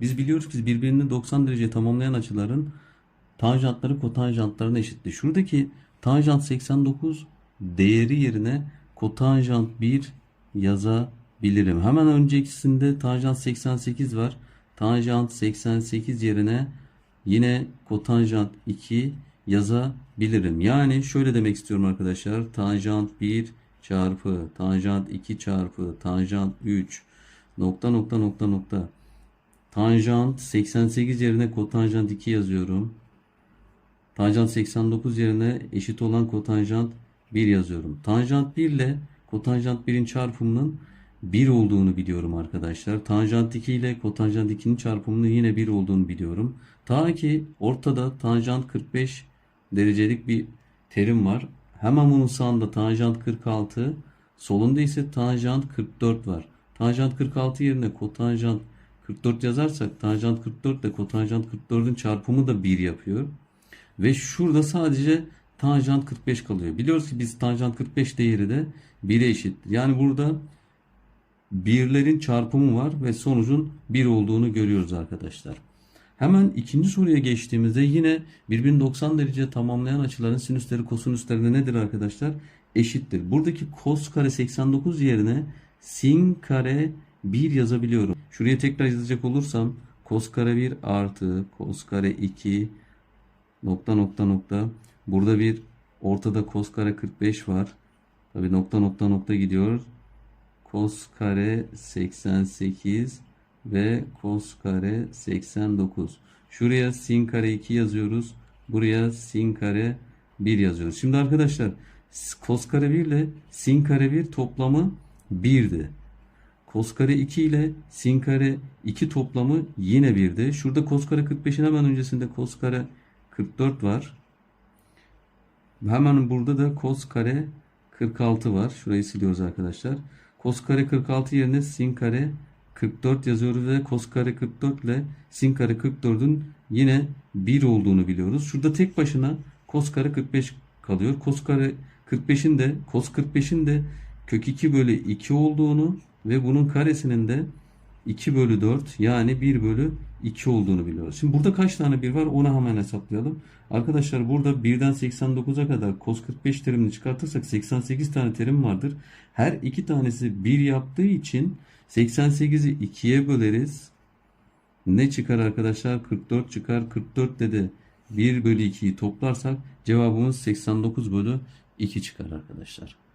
Biz biliyoruz ki birbirini 90 derece tamamlayan açıların tanjantları kotanjantlarına eşittir. Şuradaki tanjant 89 değeri yerine kotanjant 1 yazabilirim. Hemen öncekisinde tanjant 88 var. Tanjant 88 yerine yine kotanjant 2 yazabilirim. Yani şöyle demek istiyorum arkadaşlar. Tanjant 1 çarpı tanjant 2 çarpı tanjant 3 nokta nokta nokta nokta Tanjant 88 yerine kotanjant 2 yazıyorum. Tanjant 89 yerine eşit olan kotanjant 1 yazıyorum. Tanjant 1 ile kotanjant 1'in çarpımının 1 olduğunu biliyorum arkadaşlar. Tanjant 2 ile kotanjant 2'nin çarpımının yine 1 olduğunu biliyorum. Ta ki ortada tanjant 45 derecelik bir terim var. Hemen bunun sağında tanjant 46, solunda ise tanjant 44 var. Tanjant 46 yerine kotanjant 44 yazarsak tanjant 44 ile kotanjant 44'ün çarpımı da 1 yapıyor. Ve şurada sadece tanjant 45 kalıyor. Biliyoruz ki biz tanjant 45 değeri de 1'e eşit. Yani burada birlerin çarpımı var ve sonucun 1 olduğunu görüyoruz arkadaşlar. Hemen ikinci soruya geçtiğimizde yine birbirini 90 derece tamamlayan açıların sinüsleri kosinüslerine nedir arkadaşlar? Eşittir. Buradaki kos kare 89 yerine sin kare 1 yazabiliyorum. Şuraya tekrar yazacak olursam kos kare 1 artı kos kare 2 nokta nokta nokta. Burada bir ortada kos kare 45 var. Tabi nokta nokta nokta gidiyor. Kos kare 88 ve kos kare 89. Şuraya sin kare 2 yazıyoruz. Buraya sin kare 1 yazıyoruz. Şimdi arkadaşlar kos kare 1 ile sin kare 1 toplamı 1'di. Kos kare 2 ile sin kare 2 toplamı yine 1'di. Şurada kos kare 45'in hemen öncesinde kos kare 44 var. Hemen burada da kos kare 46 var. Şurayı siliyoruz arkadaşlar. Kos kare 46 yerine sin kare 44 yazıyoruz ve kos kare 44 ile sin kare 44'ün yine 1 olduğunu biliyoruz. Şurada tek başına kos kare 45 kalıyor. Kos kare 45'in de kos 45'in de kök 2 bölü 2 olduğunu ve bunun karesinin de 2 bölü 4 yani 1 bölü 2 olduğunu biliyoruz. Şimdi burada kaç tane 1 var onu hemen hesaplayalım. Arkadaşlar burada 1'den 89'a kadar cos 45 terimini çıkartırsak 88 tane terim vardır. Her iki tanesi 1 yaptığı için 88'i 2'ye böleriz. Ne çıkar arkadaşlar? 44 çıkar. 44 de 1 bölü 2'yi toplarsak cevabımız 89 bölü 2 çıkar arkadaşlar.